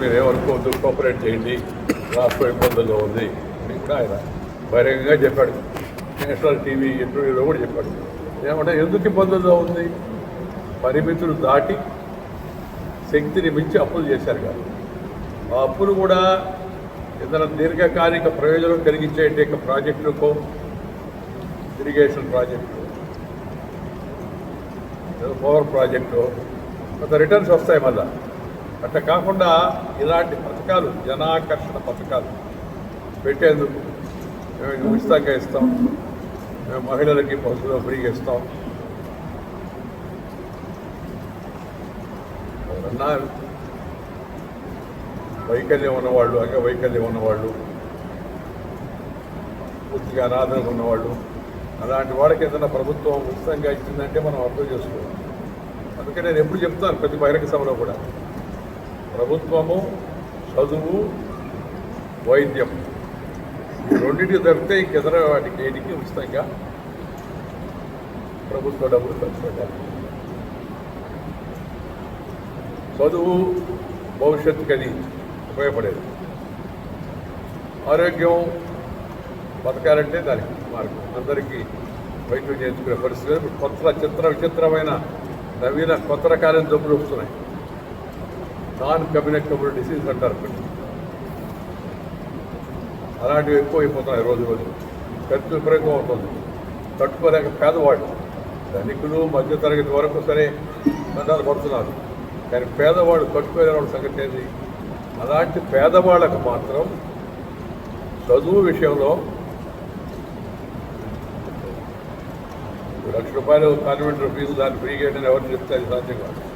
మీరు ఏమనుకోవద్దు కోఆపరేట్ చేయండి. రాష్ట్రం ఇబ్బందుల్లో ఉంది. అని కూడా ఆయన బహిరంగంగా చెప్పాడు. నేషనల్ టీవీ ఇంటర్వ్యూలో కూడా చెప్పాడు. ఏమంటే ఎందుకు ఇబ్బందుల్లో ఉంది? పరిమితులు దాటి శక్తిని మించి అప్పులు చేశారు కాదు. ఆ అప్పులు కూడా ఏదైనా దీర్ఘకాలిక ప్రయోజనం కలిగించే ప్రాజెక్టులకో ఇరిగేషన్ ప్రాజెక్టు పవర్ ప్రాజెక్టు కొంత రిటర్న్స్ వస్తాయి మళ్ళీ. అట్లా కాకుండా ఇలాంటి పథకాలు జనాకర్షణ పథకాలు పెట్టేందుకు మేము ఉచితంగా ఇస్తాం. మేము మహిళలకి బస్సులో ఫ్రీగా ఇస్తాం. ఎవరన్నా వైకల్యం ఉన్నవాళ్ళు అంగవైకల్యం ఉన్నవాళ్ళు పూర్తిగా అనాథంగా ఉన్నవాళ్ళు అలాంటి వాళ్ళకి ఏదైనా ప్రభుత్వం ఉచితంగా ఇచ్చిందంటే మనం అర్థం చేసుకోవాలి. అందుకే నేను ఎప్పుడు చెప్తాను ప్రతి బహిరంగ సభలో కూడా. ప్రభుత్వము చదువు వైద్యం. ఈ రెండింటికి దొరికితే ఇంకెదర వాటికి దేనికి ఉచితంగా ప్రభుత్వ డబ్బులు ఖర్చు పెట్టాలి. చదువు భవిష్యత్తుకి అది ఉపయోగపడేది. ఆరోగ్యం బతకాలంటే దానికి మార్గం. అందరికీ వైద్యం చేయించుకునే పరిస్థితి కొత్త చిత్ర విచిత్రమైన నవీన కొత్త రకాలైన జబ్బులు వస్తున్నాయి. నాన్ కమ్యూనికబుల్ డిసీజ్ అంటారు కొన్ని. అలాంటివి ఎక్కువ అయిపోతున్నాయి రోజు రోజు. ఖర్చు విపరీతం అవుతుంది. తట్టుకోలేక పేదవాళ్ళు. ధనికులు మధ్యతరగతి వరకు సరే దండాలు పడుతున్నారు. కానీ పేదవాళ్ళు తట్టుకోలేని వాళ్ళ సంగతి ఏంటి అలాంటి పేదవాళ్ళకు మాత్రం చదువు విషయంలో లక్ష రూపాయలు కాన్వెంట్ ఫీజు దాన్ని ఫ్రీ చేయడం చెప్తే అది సాధ్యం కాదు.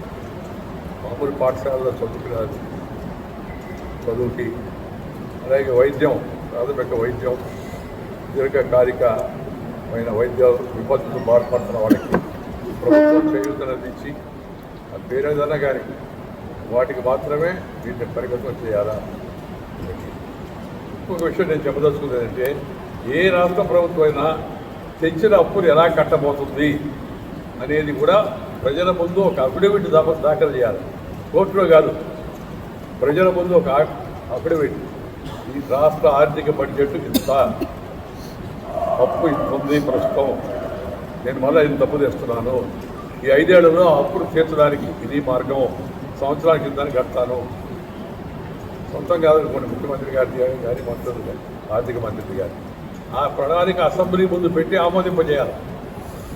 మామూలు పాఠశాలలో చదువుకున్నారు. చదువుకి అలాగే వైద్యం ప్రాథమిక వైద్యం దీర్ఘకాలికమైన వైద్య విపత్తులు బాధపడుతున్న వాళ్ళకి ప్రభుత్వం చేయూతనందించి ఆ అది ఏదన్నా కానీ వాటికి మాత్రమే వీటిని పరిగతం చేయాలా? ఇంకొక విషయం నేను చెప్పదలుచుకుందంటే ఏ రాష్ట్ర ప్రభుత్వం అయినా తెచ్చిన అప్పులు ఎలా కట్టబోతుంది అనేది కూడా ప్రజల ముందు ఒక అఫిడవిట్ దాఖలు చేయాలి. కోర్టులో కాదు. ప్రజల ముందు ఒక అఫిడవిట్ ఈ రాష్ట్ర ఆర్థిక బడ్జెట్ ఇంత అప్పు ఇంత ఉంది ప్రస్తుతం. నేను మళ్ళీ ఇంత తప్పు తెస్తున్నాను ఈ ఐదేళ్ళలో అప్పులు తీర్చడానికి ఇది మార్గం. సంవత్సరానికి ఇంత కడతాను. సొంతం కాదనుకోండి ముఖ్యమంత్రి గారి గారి మంత్రులు ఆర్థిక మంత్రి గారి ఆ ప్రణాళిక అసెంబ్లీ ముందు పెట్టి ఆమోదింపజేయాలి.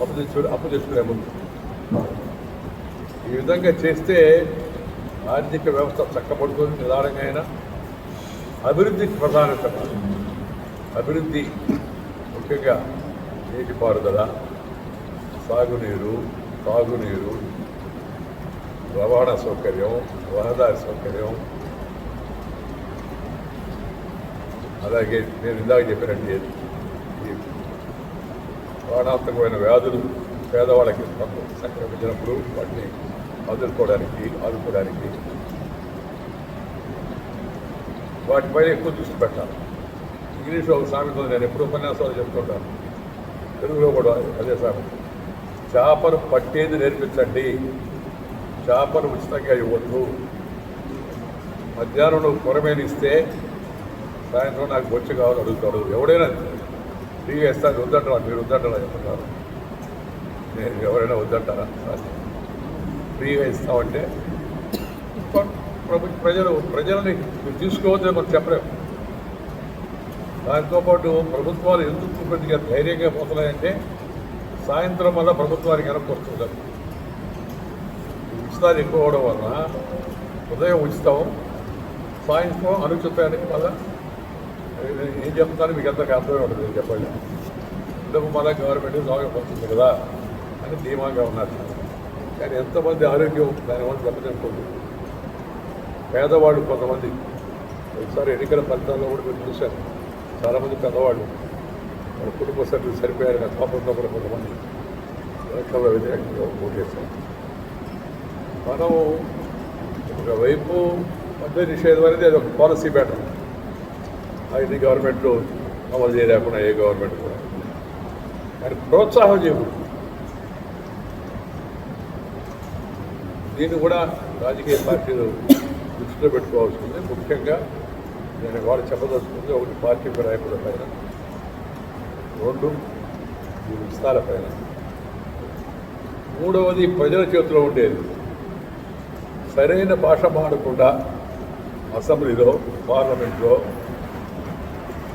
అప్పు తెచ్చు అప్పు తెచ్చుకునే ముందు. ఈ విధంగా చేస్తే ఆర్థిక వ్యవస్థ చక్కబడుతుంది నిదానంగా అయినా. అభివృద్ధికి ప్రధానత అభివృద్ధి ముఖ్యంగా నీటిపారుదల సాగునీరు తాగునీరు రవాణా సౌకర్యం రహదారి సౌకర్యం. అలాగే నేను ఇందాక చెప్పినట్టు ఈ ప్రాణాంతకమైన వ్యాధులు పేదవాళ్ళకి సంక్రమించినప్పుడు వాటిని ఎదుర్కోవడానికి ఆదుకోవడానికి. వాటిపై ఎక్కువ దృష్టి పెట్టాలి. ఇంగ్లీష్లో ఒక సామెత నేను ఎప్పుడు ఉపన్యాసాలు చెప్తుంటాను. తెలుగులో కూడా అదే సామెత. చేపను పట్టేది నేర్పించండి. చేపను ఉచితంగా ఇవ్వద్దు. మధ్యాహ్నం నువ్వు కొరమేని ఇస్తే సాయంత్రం నాకు బొచ్చు కావాలని అడుగుతాడు. ఎవడైనా ఫ్రీగా ఇస్తాను వద్దంటారా? మీరు వద్దంటారా? చెప్తున్నారు నేను ఎవరైనా వద్దంటారా? ఫ్రీగా ఇస్తామంటే ప్రజలు ప్రజలని తీసుకోవద్దని మనం చెప్పలేము దాంతోపాటు ప్రభుత్వాలు ఎందుకు కొద్దిగా ధైర్యంగా పోతున్నాయంటే సాయంత్రం వల్ల ప్రభుత్వానికి వెనక్కి వస్తుంది. ఉచితాలు ఎక్కువ అవడం వలన ఉదయం ఉచితం సాయంత్రం అనుచితానికి మళ్ళా ఏం చెప్తాను మీకు అందరికీ అర్థమే ఉంటుంది చెప్పండి ఇంతకు మళ్ళీ గవర్నమెంట్ సాగపడుతుంది కదా అని ధీమాగా ఉన్నారు. కానీ ఎంతమంది ఆరోగ్యం దానివల్ల దెబ్బతింటుంది పేదవాళ్ళు కొంతమంది ఒకసారి ఎన్నికల ఫలితాల్లో కూడా మీరు చూశారు చాలామంది పెద్దవాళ్ళు వాళ్ళ కుటుంబ సభ్యులు సరిపోయారు కదా పాపంతో కూడా కొంతమంది ఎలక్షన్లో వ్యతిరేకంగా ఓటేశారు. మనం ఒకవైపు మధ్య నిషేధం అనేది అది ఒక పాలసీ బ్యాటర్ అది గవర్నమెంట్లో అమలు చేయలేకుండా ఏ గవర్నమెంట్ కూడా. కానీ ప్రోత్సాహం చేయకూడదు. దీన్ని కూడా రాజకీయ పార్టీలు దృష్టిలో పెట్టుకోవాల్సింది. ముఖ్యంగా నేను వాళ్ళు చెప్పదలుచుకుంది ఒకటి పార్టీ నాయకుల పైన రెండు ఈ విస్తార పైన. మూడవది ప్రజల చేతిలో ఉండేది. సరైన భాష మాడకుండా అసెంబ్లీలో పార్లమెంట్లో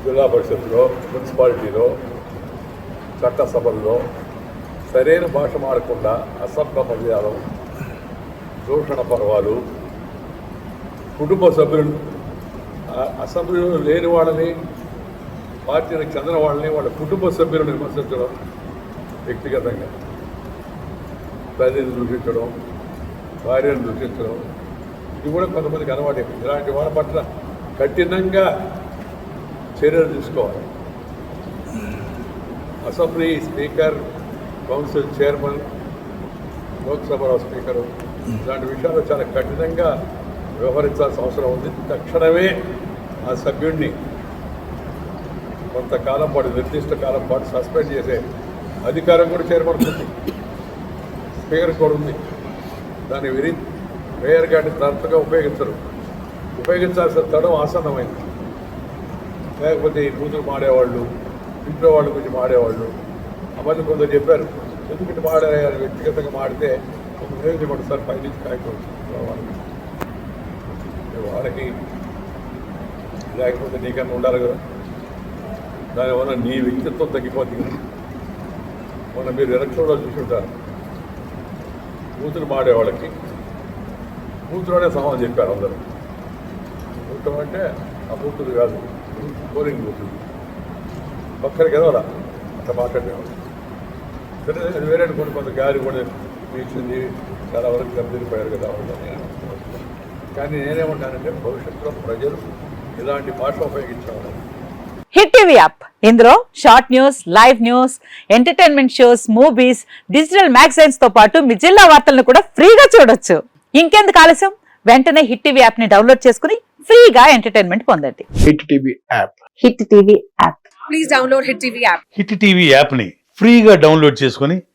జిల్లా పరిషత్లో మున్సిపాలిటీలో చట్టసభల్లో సరైన భాష మాడకుండా అసభ్య మర్యాదం దూషణ పర్వాలు. కుటుంబ సభ్యులు అసభ్యులు లేని వాళ్ళని పార్టీలకు చెందిన వాళ్ళని వాళ్ళ కుటుంబ సభ్యులను విమర్శించడం వ్యక్తిగతంగా. తల్లిని దూషించడం భార్యను దూషించడం ఇది కూడా కొంతమందికి అలవాటు. ఇలాంటి వాళ్ళ పట్ల కఠినంగా చర్యలు తీసుకోవాలి. అసెంబ్లీ స్పీకర్ కౌన్సిల్ చైర్మన్ లోక్సభలో స్పీకరు ఇలాంటి విషయాల్లో చాలా కఠినంగా వ్యవహరించాల్సిన అవసరం ఉంది. తక్షణమే ఆ సభ్యుడిని కొంతకాలం పాటు నిర్దిష్ట కాలం పాటు సస్పెండ్ చేసే అధికారం కూడా చేరబడుతుంది. స్పీకర్ కూడా ఉంది. దాన్ని విరి మేయర్ గారిని తరచుగా ఉపయోగించరు. ఉపయోగించాల్సిన తడం ఆసన్నమైంది. లేకపోతే ఈ కూతురు మాడేవాళ్ళు ఇంట్లో వాళ్ళ గురించి మాడేవాళ్ళు అవన్నీ కొందరు చెప్పారు. ఎందుకంటే మాడే వ్యక్తిగతంగా మాడితే ఒక కూడా సార్ పైనుంచి కాయకూడదు వాళ్ళకి లేకపోతే నీకన్నా ఉండాలి కదా. దానివల్ల నీ వ్యక్తిత్వం తగ్గిపోతుంది మొన్న మీరు ఎలక్షన్లో చూసి ఉంటారు. కూతురు మాడేవాళ్ళకి కూతురునే సమాధానం చెప్పారు అందరూ. కూతురు అంటే ఆ కూతురు కాదు పోలింగ్ కూతురు ఒక్కరికి ఎదవరా అట్లా మాట్లాడేవాళ్ళు. సరే వేరే కొన్ని కొంత గాలి కూడా వీచింది చాలా వరకు దెబ్బతిరిపోయారు కదా. కానీ నేనేమంటానంటే భవిష్యత్తులో ప్రజలు ఇలాంటి భాష ఉపయోగించేవాళ్ళు హిట్ టీవీ యాప్. ఇందులో short news live news entertainment shows movies digital మ్యాగజైన్స్తో పాటు మీ జిల్లా వార్తలను కూడా ఫ్రీగా చూడొచ్చు. ఇంకెందుకు ఆలస్యం? వెంటనే హిట్ టీవీ యాప్ని డౌన్లోడ్ చేసుకుని ఫ్రీగా ఎంటర్టైన్మెంట్ పొందండి. Hit TV app. Hit TV app. Please download Hit TV app. Hit TV యాప్ని ఫ్రీగా డౌన్లోడ్ చేసుకొని